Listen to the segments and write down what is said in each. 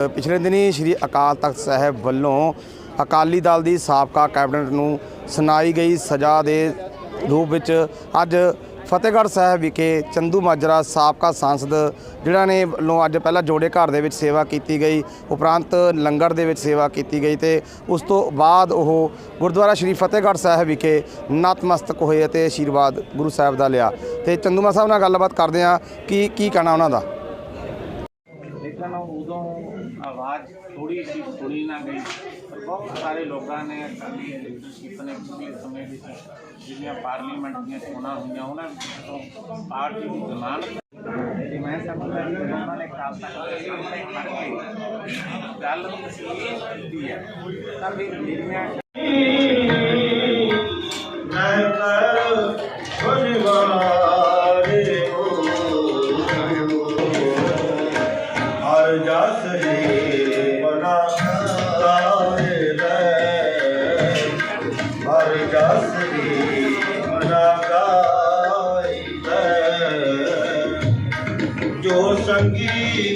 ਪਿਛਲੇ ਦਿਨੀ ਸ੍ਰੀ ਅਕਾਲ ਤਖਤ ਸਾਹਿਬ ਵੱਲੋਂ ਅਕਾਲੀ ਦਲ ਦੀ ਸਾਬਕਾ ਕੈਬਨਿਟ ਨੂੰ ਸੁਣਾਈ ਗਈ ਸਜ਼ਾ ਦੇ ਰੂਪ ਵਿੱਚ ਅੱਜ ਫਤਿਹਗੜ੍ਹ ਸਾਹਿਬ ਵਿਖੇ ਚੰਦੂ ਮਾਜਰਾ ਸਾਬਕਾ ਸਾਂਸਦ ਜਿਹੜਾ ਨੇ ਵੱਲੋਂ ਅੱਜ ਪਹਿਲਾਂ ਜੋੜੇ ਘਰ ਦੇ ਵਿੱਚ ਸੇਵਾ ਕੀਤੀ ਗਈ, ਉਪਰੰਤ ਲੰਗਰ ਦੇ ਵਿੱਚ ਸੇਵਾ ਕੀਤੀ ਗਈ ਤੇ ਉਸ ਤੋਂ ਬਾਅਦ ਉਹ ਗੁਰਦੁਆਰਾ ਸ੍ਰੀ ਫਤਿਹਗੜ੍ਹ ਸਾਹਿਬ ਵਿਖੇ ਨਤਮਸਤਕ ਹੋਏ ਅਤੇ ਆਸ਼ੀਰਵਾਦ ਗੁਰੂ ਸਾਹਿਬ ਦਾ ਲਿਆ। ਤੇ ਚੰਦੂਮਾ ਸਾਹਿਬ ਨਾਲ ਗੱਲਬਾਤ ਕਰਦੇ ਹਾਂ, ਕਿ ਕੀ ਕਹਿਣਾ ਉਹਨਾਂ ਦਾ? ਲੇਕਿਨ ਉਦੋਂ ਆਵਾਜ਼ ਥੋੜੀ ਸੀ ਸੁਣੀ ਨਾ ਗਈ, ਪਰ ਬਹੁਤ ਸਾਰੇ ਲੋਕਾਂ ਨੇ ਅਕਾਲੀ ਲੀਡਰਸ਼ਿਪ ਨੇ ਪਿਛਲੇ ਸਮੇਂ ਵਿੱਚ ਜਿਹੜੀਆਂ ਪਾਰਲੀਮੈਂਟ ਦੀਆਂ ਚੋਣਾਂ ਹੋਈਆਂ, ਉਹਨਾਂ ਵਿੱਚੋਂ ਪਾਰਟੀ ਦੀ ਜ਼ਮਾਨਤ ਤੇ ਮੈਂ ਸਮਝਦਾ ਕਿ ਉਹਨਾਂ ਨੇ ਕਾਲ ਕਰਕੇ ਗੱਲ ਨੂੰ ਕੀਤੀ ਹੈ। ਤਾਂ ਫਿਰ ਮੇਰੀਆਂ ਜਸ ਹੀ ਮਨਾ ਲਾਏ ਲੈ ਹਰ ਜਸ ਹੀ ਮਨਾ ਗਾਈ ਲੈ ਜੋ ਸੰਗੀ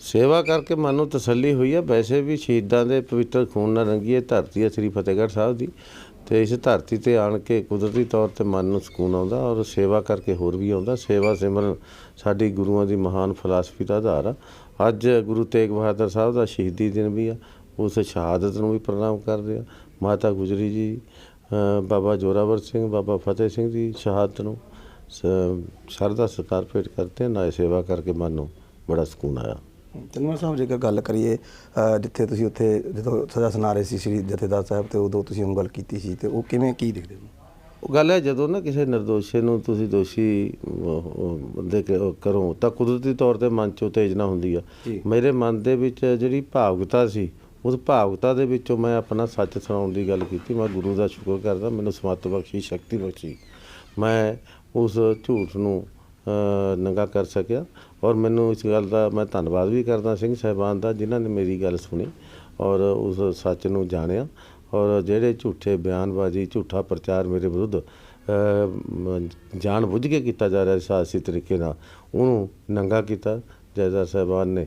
ਸੇਵਾ ਕਰਕੇ ਮਨ ਨੂੰ ਤਸੱਲੀ ਹੋਈ ਹੈ। ਵੈਸੇ ਵੀ ਸ਼ਹੀਦਾਂ ਦੇ ਪਵਿੱਤਰ ਖੂਨ ਨਾਲ ਰੰਗੀ ਇਹ ਧਰਤੀ ਹੈ ਸ੍ਰੀ ਫਤਿਹਗੜ੍ਹ ਸਾਹਿਬ ਦੀ। ਤੇ ਇਸ ਧਰਤੀ ਤੇ ਆਣ ਕੇ ਕੁਦਰਤੀ ਤੌਰ ਤੇ ਮਨ ਨੂੰ ਸਕੂਨ ਆਉਂਦਾ ਔਰ ਸੇਵਾ ਕਰਕੇ ਹੋਰ ਵੀ ਆਉਂਦਾ। ਸੇਵਾ ਸਿਮਰਨ ਸਾਡੀ ਗੁਰੂਆਂ ਦੀ ਮਹਾਨ ਫਲਸਫੀ ਦਾ ਆਧਾਰ ਆ। ਅੱਜ ਗੁਰੂ ਤੇਗ ਬਹਾਦਰ ਸਾਹਿਬ ਦਾ ਸ਼ਹੀਦੀ ਦਿਨ ਵੀ ਆ, ਉਸ ਸ਼ਹਾਦਤ ਨੂੰ ਵੀ ਪ੍ਰਣਾਮ ਕਰਦੇ ਆ। ਮਾਤਾ ਗੁਜਰੀ ਜੀ ਬਾਬਾ ਜੋਰਾਵਰ ਸਿੰਘ, ਬਾਬਾ ਫਤਿਹ ਸਿੰਘ ਦੀ ਸ਼ਹਾਦਤ ਨੂੰ ਸ- ਸ਼ਰਧਾ ਸਤਿਕਾਰ ਭੇਟ ਕਰਦੇ ਨਾ ਨਾਏ ਸੇਵਾ ਕਰਕੇ ਮਨ ਨੂੰ ਬੜਾ ਸਕੂਨ ਆਇਆ। ਚੰਦੂਮਾ ਸਾਹਿਬ, ਜੇਕਰ ਗੱਲ ਕਰੀਏ ਜਿੱਥੇ ਤੁਸੀਂ ਉੱਥੇ ਜਦੋਂ ਸਜ਼ਾ ਸੁਣਾ ਰਹੇ ਸੀ ਸ੍ਰੀ ਜਥੇਦਾਰ ਸਾਹਿਬ, ਤੇ ਉਦੋਂ ਤੁਸੀਂ ਉਹ ਗੱਲ ਕੀਤੀ ਸੀ, ਤੇ ਉਹ ਕਿਵੇਂ, ਕੀ ਦੇਖਦੇ ਹੋ? ਉਹ ਗੱਲ ਹੈ ਜਦੋਂ ਨਾ ਕਿਸੇ ਨਿਰਦੋਸ਼ੇ ਨੂੰ ਤੁਸੀਂ ਦੋਸ਼ੀ ਬੰਦੇ ਕਰੋ ਤਾਂ ਕੁਦਰਤੀ ਤੌਰ ਤੇ ਮਨ 'ਚ ਉਤੇਜਨਾ ਹੁੰਦੀ ਆ। ਮੇਰੇ ਮਨ ਦੇ ਵਿੱਚ ਜਿਹੜੀ ਭਾਵੁਕਤਾ ਸੀ ਉਸ ਭਾਵੁਕਤਾ ਦੇ ਵਿੱਚੋਂ ਮੈਂ ਆਪਣਾ ਸੱਚ ਸੁਣਾਉਣ ਦੀ ਗੱਲ ਕੀਤੀ। ਮੈਂ ਗੁਰੂ ਦਾ ਸ਼ੁਕਰ ਕਰਦਾ ਮੈਨੂੰ ਸਮਤ ਬਖਸ਼ੀ ਸ਼ਕਤੀ ਬਖਸ਼ੀ। ਮੈਂ ਉਸ ਝੂਠ ਨੂੰ ਨੰਗਾ ਕਰ ਸਕਿਆ ਔਰ ਮੈਨੂੰ ਇਸ ਗੱਲ ਦਾ ਮੈਂ ਧੰਨਵਾਦ ਵੀ ਕਰਦਾ ਸਿੰਘ ਸਾਹਿਬਾਨ ਦਾ ਜਿਨ੍ਹਾਂ ਨੇ ਮੇਰੀ ਗੱਲ ਸੁਣੀ ਔਰ ਉਸ ਸੱਚ ਨੂੰ ਜਾਣਿਆ। ਔਰ ਜਿਹੜੇ ਝੂਠੇ ਬਿਆਨਬਾਜ਼ੀ ਝੂਠਾ ਪ੍ਰਚਾਰ ਮੇਰੇ ਵਿਰੁੱਧ ਜਾਣ ਬੁੱਝ ਕੇ ਕੀਤਾ ਜਾ ਰਿਹਾ ਸਿਆਸੀ ਤਰੀਕੇ ਨਾਲ ਉਹਨੂੰ ਨੰਗਾ ਕੀਤਾ। ਜੈਦਾ ਸਾਹਿਬਾਨ ਨੇ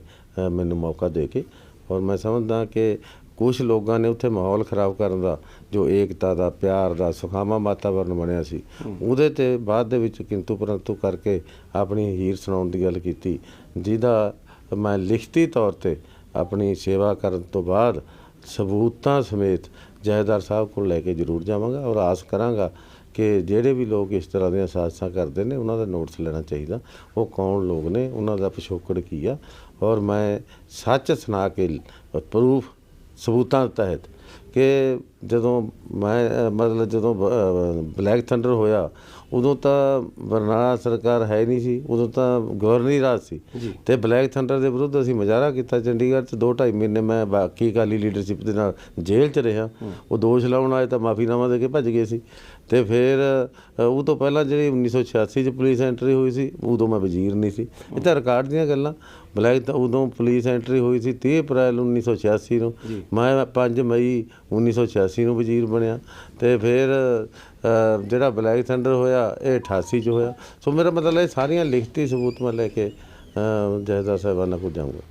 ਮੈਨੂੰ ਮੌਕਾ ਦੇ ਕੇ ਔਰ ਮੈਂ ਸਮਝਦਾ ਕਿ ਕੁਝ ਲੋਕਾਂ ਨੇ ਉੱਥੇ ਮਾਹੌਲ ਖਰਾਬ ਕਰਨ ਦਾ ਜੋ ਏਕਤਾ ਦਾ ਪਿਆਰ ਦਾ ਸੁਖਾਵਾਂ ਵਾਤਾਵਰਨ ਬਣਿਆ ਸੀ ਉਹਦੇ ਤੇ ਬਾਅਦ ਦੇ ਵਿੱਚ ਕਿੰਤੂ ਪਰੰਤੂ ਕਰਕੇ ਆਪਣੀ ਹੀਰ ਸੁਣਾਉਣ ਦੀ ਗੱਲ ਕੀਤੀ ਜਿਹਦਾ ਮੈਂ ਲਿਖਤੀ ਤੌਰ ਤੇ ਆਪਣੀ ਸੇਵਾ ਕਰਨ ਤੋਂ ਬਾਅਦ ਸਬੂਤਾਂ ਸਮੇਤ ਜਹੇਦਾਰ ਸਾਹਿਬ ਕੋਲ ਲੈ ਕੇ ਜ਼ਰੂਰ ਜਾਵਾਂਗਾ ਔਰ ਆਸ ਕਰਾਂਗਾ ਕਿ ਜਿਹੜੇ ਵੀ ਲੋਕ ਇਸ ਤਰ੍ਹਾਂ ਦੀਆਂ ਸਾਜ਼ਿਸ਼ਾਂ ਕਰਦੇ ਨੇ, ਉਹਨਾਂ ਦਾ ਨੋਟਿਸ ਲੈਣਾ ਚਾਹੀਦਾ। ਉਹ ਕੌਣ ਲੋਕ ਨੇ? ਉਹਨਾਂ ਦਾ ਪਿਛੋਕੜ ਕੀ ਆ? ਔਰ ਮੈਂ ਸੱਚ ਸੁਣਾ ਕੇ ਪ੍ਰੂਫ ਸਬੂਤਾਂ ਤਹਿਤ ਕਿ ਜਦੋਂ ਮੈਂ ਮਤਲਬ ਜਦੋਂ ਬਲੈਕ ਥੰਡਰ ਹੋਇਆ ਉਦੋਂ ਤਾਂ ਬਰਨਾਲਾ ਸਰਕਾਰ ਹੈ ਨਹੀਂ ਸੀ ਉਦੋਂ ਤਾਂ ਗਵਰਨਰੀ ਰਾਜ ਸੀ। ਤੇ ਬਲੈਕ ਥੰਡਰ ਦੇ ਵਿਰੁੱਧ ਅਸੀਂ ਮੁਜ਼ਾਹਰਾ ਕੀਤਾ। ਚੰਡੀਗੜ੍ਹ 'ਚ 2.5 ਮਹੀਨੇ ਮੈਂ ਬਾਕੀ ਅਕਾਲੀ ਲੀਡਰਸ਼ਿਪ ਦੇ ਨਾਲ ਜੇਲ੍ਹ 'ਚ ਰਿਹਾ। ਉਹ ਦੋਸ਼ ਲਾਉਣ ਆਏ ਤਾਂ ਮਾਫੀਨਾਮਾ ਦੇ ਕੇ ਭੱਜ ਗਏ ਸੀ। ਤੇ ਫਿਰ ਉਹ ਤੋਂ ਪਹਿਲਾਂ ਜਿਹੜੀ 1986 'ਚ ਪੁਲਿਸ ਐਂਟਰੀ ਹੋਈ ਸੀ ਉਦੋਂ ਮੈਂ ਵਜ਼ੀਰ ਨਹੀਂ ਸੀ। ਇਹ ਤਾਂ ਰਿਕਾਰਡ ਦੀਆਂ ਗੱਲਾਂ। ਬਲੈਕ ਤਾਂ ਉਦੋਂ ਪੁਲਿਸ ਐਂਟਰੀ ਹੋਈ ਸੀ 30 ਅਪ੍ਰੈਲ 1986 ਨੂੰ। ਮੈਂ 5 ਮਈ 1986 ਨੂੰ ਵਜ਼ੀਰ ਬਣਿਆ ਤੇ ਫਿਰ ਜਿਹੜਾ ਬਲੈਕ ਥੰਡਰ ਹੋਇਆ, ਇਹ 88 ਚ ਹੋਇਆ। ਸੋ ਮੇਰਾ ਮਤਲਬ ਇਹ ਸਾਰੀਆਂ ਲਿਖਤੀ ਸਬੂਤ ਮੈਂ ਲੈ ਕੇ ਜਹਦਾ ਸਾਹਿਬਾਨਾਂ ਕੋਲ ਜਾਊਂਗਾ।